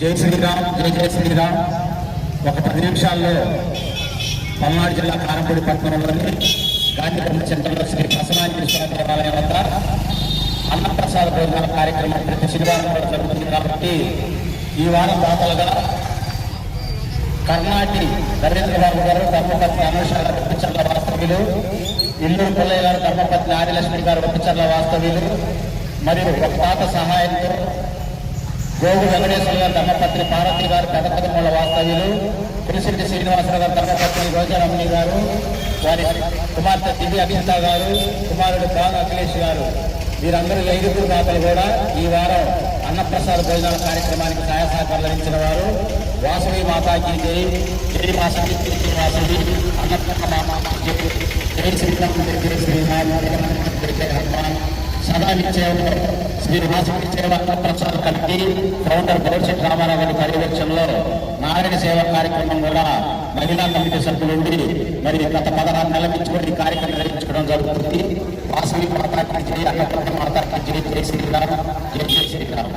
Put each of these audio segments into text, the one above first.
జై శ్రీరామ్ జై జయ శ్రీరామ్. ఒక పది నిమిషాల్లో పల్నాడు జిల్లా కారంపూడి పట్టణంలోని గాంధీ సెంటర్లో శ్రీ ప్రసన్నాంజలి స్వామి దేవాలయం వద్ద అన్నప్రసాద భోజనాల కార్యక్రమం ప్రతి శనివారం కూడా జరుగుతుంది కాబట్టి ఈ వారం దాతలుగా కర్ణాటి నరేంద్రబాబు గారు ధర్మపత్ని అనుషాల వెప్పిచర్ల వాస్తవ్యులు ఇల్లూరు పుల్లయ్య గారు ధర్మపత్ని ఆదిలక్ష్మి గారు వెప్పిచర్ల వాస్తవ్యులు మరియు ఒక పాత సహాయంతో గోగు వెంకటేశ్వర గారు ధర్మపత్ని పార్వతి గారు పెదపదముల వాస్తవ్యులు పులిశెట్టి శ్రీనివాసరావు గారు ధర్మపత్ని రోజారమణి గారు వారి కుమార్తె దివ్య అభిత గారు కుమారుడు కాను అఖిలేష్ గారు వీరందరూ ఐదుగురు దాతలు కూడా ఈ వారం అన్నప్రసాద భోజనాల కార్యక్రమానికి సహాయ సహకారాలు అందించిన వారు వాసవి మాతాకి జై జై వాసవి జై వాసవి అన్నపూర్ణ మామ జై జై శ్రీరామ్ జై జై శ్రీరామ్ జై హనుమాన్ సదా శ్రీ వాసవి సేవా ప్రసాద్ కమిటీ ఫౌండర్ గౌరశెట్టి రామారావు గారి పర్యవేక్షణలో నారాయణ సేవ కార్యక్రమం కూడా మహిళా కమిటీ సభ్యులు ఉండి మరి గత పదహారు నెలల నుంచి కూడా ఈ కార్యక్రమం నిర్వహించుకోవడం జరుగుతుంది. వాసవి మాతాకి జై అన్నపూర్ణ మాతాకి జై జై శ్రీరామ్ జై జై శ్రీరామ్.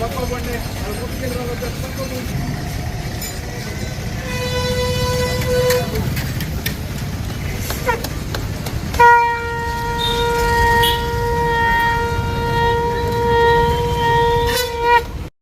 డబ్బులు పండి వాళ్ళు పుట్టుకెళ్ళి